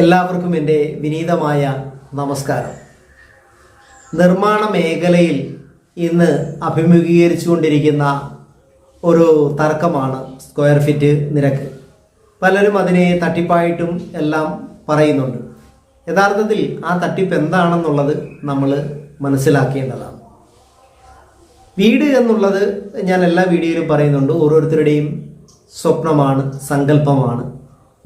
എല്ലാവർക്കും എന്റെ വിനീതമായ നമസ്കാരം. നിർമ്മാണ മേഖലയിൽ ഇന്ന് അഭിമുഖീകരിച്ചുകൊണ്ടിരിക്കുന്ന ഒരു തർക്കമാണ് സ്ക്വയർ ഫീറ്റ് നിരക്ക്. പലരും അതിനെ തട്ടിപ്പായിട്ടും എല്ലാം പറയുന്നുണ്ട്. യഥാർത്ഥത്തിൽ ആ തട്ടിപ്പ് എന്താണെന്നുള്ളത് നമ്മൾ മനസ്സിലാക്കേണ്ടതാണ്. വീട് എന്നുള്ളത് ഞാൻ എല്ലാ വീഡിയോയിലും പറയുന്നുണ്ട്. ഓരോരുത്തരുടെയും സ്വപ്നമാണ് സങ്കല്പമാണ്.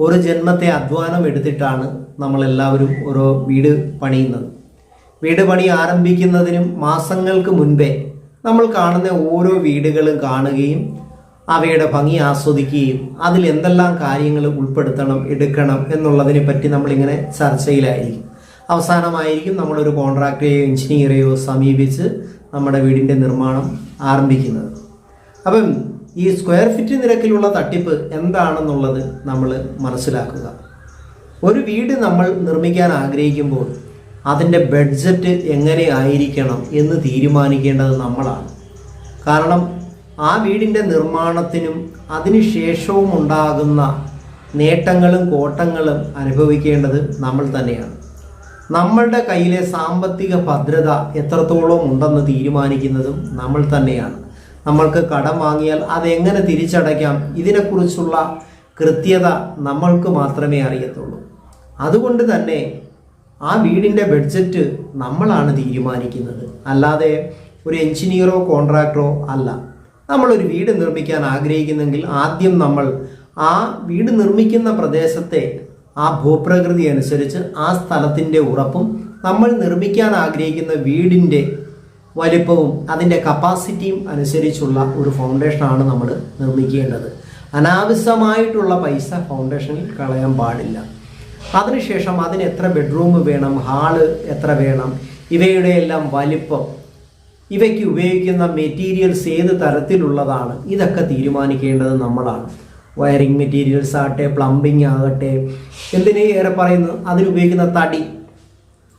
ഒരു ജന്മത്തെ അധ്വാനം എടുത്തിട്ടാണ് നമ്മളെല്ലാവരും ഓരോ വീട് പണിയുന്നത്. വീട് പണി ആരംഭിക്കുന്നതിനും മാസങ്ങൾക്ക് മുൻപേ നമ്മൾ കാണുന്ന ഓരോ വീടുകളും കാണുകയും അവയുടെ ഭംഗി ആസ്വദിക്കുകയും അതിൽ എന്തെല്ലാം കാര്യങ്ങൾ ഉൾപ്പെടുത്തണം എടുക്കണം എന്നുള്ളതിനെ പറ്റി നമ്മളിങ്ങനെ ചർച്ചയിലായിരിക്കും. അവസാനമായിരിക്കും നമ്മളൊരു കോൺട്രാക്ടറെയോ എഞ്ചിനീയറെയോ സമീപിച്ച് നമ്മുടെ വീടിന്റെ നിർമ്മാണം ആരംഭിക്കുന്നത്. അപ്പം ഈ സ്ക്വയർ ഫീറ്റ് നിരക്കിലുള്ള തട്ടിപ്പ് എന്താണെന്നുള്ളത് നമ്മൾ മനസ്സിലാക്കുക. ഒരു വീട് നമ്മൾ നിർമ്മിക്കാൻ ആഗ്രഹിക്കുമ്പോൾ അതിന്റെ ബഡ്ജറ്റ് എങ്ങനെ ആയിരിക്കണം എന്ന് തീരുമാനിക്കേണ്ടത് നമ്മളാണ്. കാരണം ആ വീടിന്റെ നിർമ്മാണത്തിനും അതിനുശേഷവും ഉണ്ടാകുന്ന നേട്ടങ്ങളും കോട്ടങ്ങളും അനുഭവിക്കേണ്ടത് നമ്മൾ തന്നെയാണ്. നമ്മളുടെ കയ്യിലെ സാമ്പത്തിക ഭദ്രത എത്രത്തോളം ഉണ്ടെന്ന് തീരുമാനിക്കുന്നതും നമ്മൾ തന്നെയാണ്. നമ്മൾക്ക് കടം വാങ്ങിയാൽ അതെങ്ങനെ തിരിച്ചടയ്ക്കാം? ഇതിനെക്കുറിച്ചുള്ള കൃത്യത നമ്മൾക്ക് മാത്രമേ അറിയത്തുള്ളൂ. അതുകൊണ്ട് തന്നെ ആ വീടിന്റെ ബഡ്ജറ്റ് നമ്മളാണ് തീരുമാനിക്കുന്നത്. അല്ലാതെ ഒരു എഞ്ചിനീയറോ കോൺട്രാക്ടറോ അല്ല. നമ്മളൊരു വീട് നിർമ്മിക്കാൻ ആഗ്രഹിക്കുന്നെങ്കിൽ ആദ്യം നമ്മൾ ആ വീട് നിർമ്മിക്കുന്ന പ്രദേശത്തെ ആ ഭൂപ്രകൃതി അനുസരിച്ച് ആ സ്ഥലത്തിന്റെ ഉറപ്പും നമ്മൾ നിർമ്മിക്കാൻ ആഗ്രഹിക്കുന്ന വീടിന്റെ വലിപ്പവും അതിന്റെ കപ്പാസിറ്റിയും അനുസരിച്ചുള്ള ഒരു ഫൗണ്ടേഷനാണ് നമ്മൾ നിർമ്മിക്കേണ്ടത്. അനാവശ്യമായിട്ടുള്ള പൈസ ഫൗണ്ടേഷനിൽ കളയാൻ പാടില്ല. അതിനുശേഷം അതിന് എത്ര ബെഡ്റൂം വേണം ഹാൾ എത്ര വേണം ഇവയുടെ എല്ലാം വലിപ്പം ഇവയ്ക്ക് ഉപയോഗിക്കുന്ന മെറ്റീരിയൽസ് ഏത് തരത്തിലുള്ളതാണ് ഇതൊക്കെ തീരുമാനിക്കേണ്ടത് നമ്മളാണ്. വയറിംഗ് മെറ്റീരിയൽസ് ആകട്ടെ പ്ലംബിംഗ് ആകട്ടെ എന്തിനേറെ പറയുന്നു അതിനുപയോഗിക്കുന്ന തടി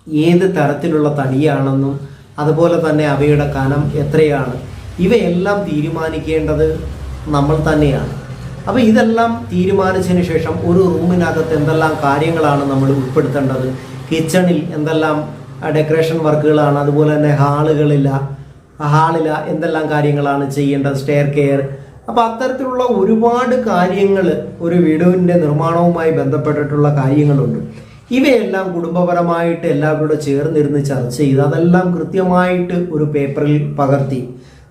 ഏത് തരത്തിലുള്ള തടിയാണെന്നും അതുപോലെ തന്നെ അവയുടെ കനം എത്രയാണ്? ഇവയെല്ലാം തീരുമാനിക്കേണ്ടത് നമ്മൾ തന്നെയാണ്. അപ്പോൾ ഇതെല്ലാം തീരുമാനിച്ചതിന് ശേഷം ഒരു റൂമിനകത്ത് എന്തെല്ലാം കാര്യങ്ങളാണ് നമ്മൾ ഉൾപ്പെടുത്തേണ്ടത്? കിച്ചണിൽ എന്തെല്ലാം ഡെക്കറേഷൻ വർക്കുകളാണ് അതുപോലെ തന്നെ ഹാളുകളില്ല ഹാളില എന്തെല്ലാം കാര്യങ്ങളാണ് ചെയ്യേണ്ടത്? സ്റ്റെയർ കെയർ അപ്പോൾ അത്തരത്തിലുള്ള ഒരുപാട് കാര്യങ്ങൾ ഒരു വീടുവിന്റെ നിർമ്മാണവുമായി ബന്ധപ്പെട്ടിട്ടുള്ള കാര്യങ്ങളുണ്ട്. ഇവയെല്ലാം കുടുംബപരമായിട്ട് എല്ലാവരോടും ചേർന്നിരുന്ന് ചർച്ച ചെയ്ത് അതെല്ലാം കൃത്യമായിട്ട് ഒരു പേപ്പറിൽ പകർത്തി.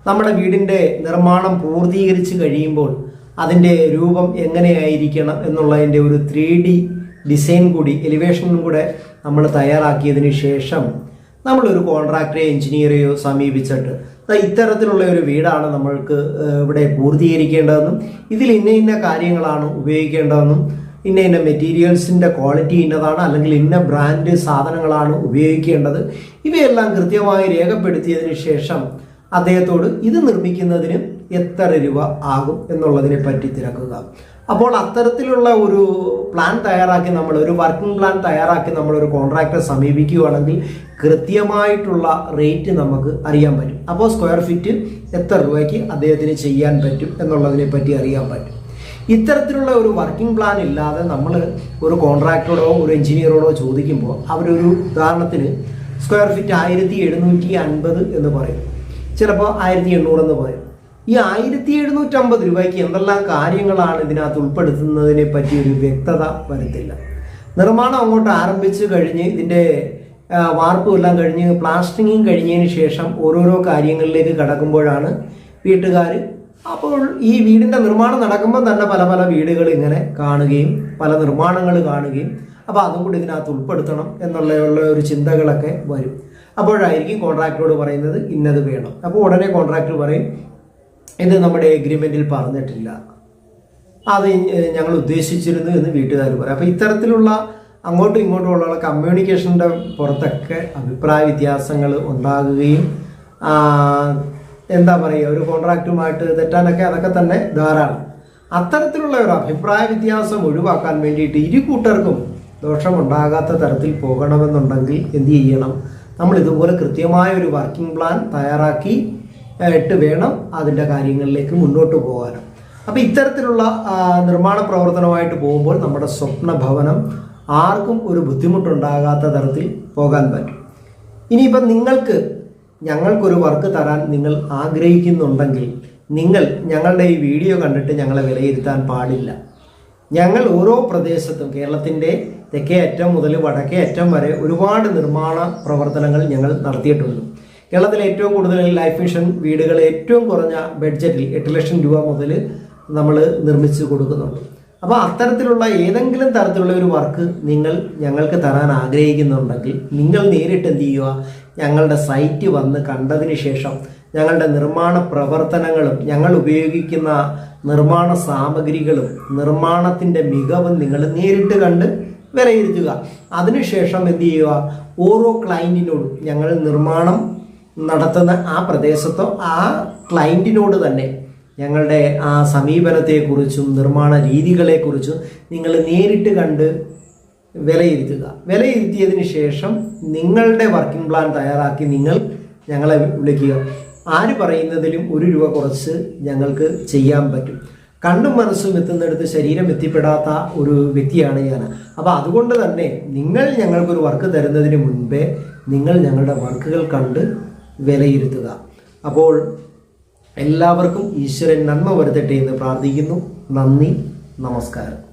നമ്മുടെ വീടിന്റെ നിർമ്മാണം പൂർത്തീകരിച്ച് കഴിയുമ്പോൾ അതിന്റെ രൂപം എങ്ങനെയായിരിക്കണം എന്നുള്ളതിന്റെ ഒരു ത്രീ ഡി ഡിസൈൻ കൂടി എലിവേഷനും കൂടെ നമ്മൾ തയ്യാറാക്കിയതിന് ശേഷം നമ്മളൊരു കോൺട്രാക്ടറെ എഞ്ചിനീയറെയോ സമീപിച്ചിട്ട്. ഇത്തരത്തിലുള്ള ഒരു വീടാണ് നമ്മൾക്ക് ഇവിടെ പൂർത്തീകരിക്കേണ്ടതെന്നും ഇതിൽ ഇന്ന ഇന്ന കാര്യങ്ങളാണ് ഉപയോഗിക്കേണ്ടതെന്നും ഇന്ന ഇന്ന മെറ്റീരിയൽസിന്റെ ക്വാളിറ്റി ഇന്നതാണ് അല്ലെങ്കിൽ ഇന്ന ബ്രാൻഡ് സാധനങ്ങളാണ് ഉപയോഗിക്കേണ്ടത്. ഇവയെല്ലാം കൃത്യമായി രേഖപ്പെടുത്തിയതിന് ശേഷം അദ്ദേഹത്തോട് ഇത് നിർമ്മിക്കുന്നതിന് എത്ര രൂപ ആകും എന്നുള്ളതിനെ പറ്റി തിരക്കുക. അപ്പോൾ അത്തരത്തിലുള്ള ഒരു പ്ലാൻ തയ്യാറാക്കി നമ്മൾ ഒരു വർക്കിംഗ് പ്ലാൻ തയ്യാറാക്കി നമ്മൾ ഒരു കോൺട്രാക്ടറെ സമീപിക്കുകയാണെങ്കിൽ കൃത്യമായിട്ടുള്ള റേറ്റ് നമുക്ക് അറിയാൻ പറ്റും. അപ്പോൾ സ്ക്വയർ ഫീറ്റ് എത്ര രൂപയ്ക്ക് അദ്ദേഹത്തിന് ചെയ്യാൻ പറ്റും എന്നുള്ളതിനെ പറ്റി അറിയാൻ പറ്റും. ഇത്തരത്തിലുള്ള ഒരു വർക്കിംഗ് പ്ലാൻ ഇല്ലാതെ നമ്മൾ ഒരു കോൺട്രാക്ടറോടോ ഒരു എഞ്ചിനീയറോടോ ചോദിക്കുമ്പോൾ അവരൊരു ഉദാഹരണത്തിന് സ്ക്വയർ ഫീറ്റ് ആയിരത്തി എഴുന്നൂറ്റി അൻപത് എന്ന് പറയും. ചിലപ്പോൾ ആയിരത്തി എണ്ണൂറ് എന്ന് പറയും. ഈ ആയിരത്തി എഴുന്നൂറ്റമ്പത് രൂപയ്ക്ക് എന്തെല്ലാം കാര്യങ്ങളാണ് ഇതിനകത്ത് ഉൾപ്പെടുത്തുന്നതിനെ പറ്റി ഒരു വ്യക്തത വരുത്തില്ല. നിർമ്മാണം അങ്ങോട്ട് ആരംഭിച്ച് കഴിഞ്ഞ് ഇതിന്റെ വാർപ്പും എല്ലാം കഴിഞ്ഞ് പ്ലാസ്റ്ററിങ്ങും കഴിഞ്ഞതിന് ശേഷം ഓരോരോ കാര്യങ്ങളിലേക്ക് കടക്കുമ്പോഴാണ് വീട്ടുകാർ അപ്പോൾ ഈ വീടിന്റെ നിർമ്മാണം നടക്കുമ്പോൾ തന്നെ പല പല വീടുകൾ ഇങ്ങനെ കാണുകയും പല നിർമ്മാണങ്ങൾ കാണുകയും അപ്പോൾ അതും കൂടി ഇതിനകത്ത് ഉൾപ്പെടുത്തണം എന്നുള്ള ഒരു ചിന്തകളൊക്കെ വരും. അപ്പോഴായിരിക്കും കോൺട്രാക്ടറോട് പറയുന്നത് ഇന്നത് വേണം. അപ്പോൾ ഉടനെ കോൺട്രാക്ടർ പറയും ഇത് നമ്മുടെ എഗ്രിമെന്റിൽ പറഞ്ഞിട്ടില്ല. അത് ഞങ്ങൾ ഉദ്ദേശിച്ചിരുന്നു എന്ന് വീട്ടുകാർ പറയും. അപ്പോൾ ഇത്തരത്തിലുള്ള അങ്ങോട്ടും ഇങ്ങോട്ടും ഉള്ള കമ്മ്യൂണിക്കേഷന്റെ പുറത്തൊക്കെ അഭിപ്രായ വ്യത്യാസങ്ങൾ ഉണ്ടാകുകയും എന്താ പറയുക ഒരു കോൺട്രാക്റ്റുമായിട്ട് തെറ്റാനൊക്കെ അതൊക്കെ തന്നെ ധാരാളം. അത്തരത്തിലുള്ള ഒരു അഭിപ്രായ വ്യത്യാസം ഒഴിവാക്കാൻ വേണ്ടിയിട്ട് ഇരു കൂട്ടർക്കും ദോഷമുണ്ടാകാത്ത തരത്തിൽ പോകണമെന്നുണ്ടെങ്കിൽ എന്ത് ചെയ്യണം? നമ്മൾ ഇതുപോലെ കൃത്യമായ ഒരു വർക്കിംഗ് പ്ലാൻ തയ്യാറാക്കി ഇട്ട് വേണം അതിന്റെ കാര്യങ്ങളിലേക്ക് മുന്നോട്ട് പോകാനും അപ്പോൾ ഇത്തരത്തിലുള്ള നിർമ്മാണ പ്രവർത്തനമായിട്ട് പോകുമ്പോൾ നമ്മുടെ സ്വപ്ന ഭവനം ആർക്കും ഒരു ബുദ്ധിമുട്ടുണ്ടാകാത്ത തരത്തിൽ പോകാൻ പറ്റും. ഇനിയിപ്പം നിങ്ങൾക്ക് ഞങ്ങൾക്കൊരു വർക്ക് തരാൻ നിങ്ങൾ ആഗ്രഹിക്കുന്നുണ്ടെങ്കിൽ നിങ്ങൾ ഞങ്ങളുടെ ഈ വീഡിയോ കണ്ടിട്ട് ഞങ്ങളെ വിലയിരുത്താൻ പാടില്ല. ഞങ്ങൾ ഓരോ പ്രദേശത്തും കേരളത്തിന്റെ തെക്കേ അറ്റം മുതൽ വടക്കേ അറ്റം വരെ ഒരുപാട് നിർമ്മാണ പ്രവർത്തനങ്ങൾ ഞങ്ങൾ നടത്തിയിട്ടുണ്ട്. കേരളത്തിലെ ഏറ്റവും കൂടുതൽ ലൈഫ് മിഷൻ വീടുകൾ ഏറ്റവും കുറഞ്ഞ ബഡ്ജറ്റിൽ എട്ട് ലക്ഷം രൂപ മുതൽ നമ്മൾ നിർമ്മിച്ചു കൊടുക്കുന്നുണ്ട്. അപ്പോൾ അത്തരത്തിലുള്ള ഏതെങ്കിലും തരത്തിലുള്ള ഒരു വർക്ക് നിങ്ങൾ ഞങ്ങൾക്ക് തരാൻ ആഗ്രഹിക്കുന്നുണ്ടെങ്കിൽ നിങ്ങൾ നേരിട്ട് എന്ത് ചെയ്യുക? ഞങ്ങളുടെ സൈറ്റ് വന്ന് കണ്ടതിന് ശേഷം ഞങ്ങളുടെ നിർമ്മാണ പ്രവർത്തനങ്ങളും ഞങ്ങൾ ഉപയോഗിക്കുന്ന നിർമ്മാണ സാമഗ്രികളും നിർമ്മാണത്തിന്റെ മികവും നിങ്ങൾ നേരിട്ട് കണ്ട് വിലയിരുത്തുക. അതിനുശേഷം എന്ത് ചെയ്യുക? ഓരോ ക്ലയന്റിനോടും ഞങ്ങൾ നിർമ്മാണം നടത്തുന്ന ആ പ്രദേശത്തോ ആ ക്ലയന്റിനോട് തന്നെ ഞങ്ങളുടെ ആ സമീപനത്തെക്കുറിച്ചും നിർമ്മാണ രീതികളെക്കുറിച്ചും നിങ്ങൾ നേരിട്ട് കണ്ട് വിലയിരുത്തുക. വിലയിരുത്തിയതിന് ശേഷം നിങ്ങളുടെ വർക്കിംഗ് പ്ലാൻ തയ്യാറാക്കി നിങ്ങൾ ഞങ്ങളെ വിളിക്കുക. ആര് പറയുന്നതിലും ഒരു രൂപ കുറച്ച് ഞങ്ങൾക്ക് ചെയ്യാൻ പറ്റും. കണ്ണും മനസ്സും എത്തുന്നിടത്ത് ശരീരം എത്തിപ്പെടാത്ത ഒരു വ്യക്തിയാണ് ഞാൻ. അപ്പോൾ അതുകൊണ്ട് തന്നെ നിങ്ങൾ ഞങ്ങൾക്കൊരു വർക്ക് തരുന്നതിന് മുൻപേ നിങ്ങൾ ഞങ്ങളുടെ വർക്കുകൾ കണ്ട് വിലയിരുത്തുക. അപ്പോൾ എല്ലാവർക്കും ഈശ്വരൻ നന്മ വരുത്തട്ടെ എന്ന് പ്രാർത്ഥിക്കുന്നു. നന്ദി. നമസ്കാരം.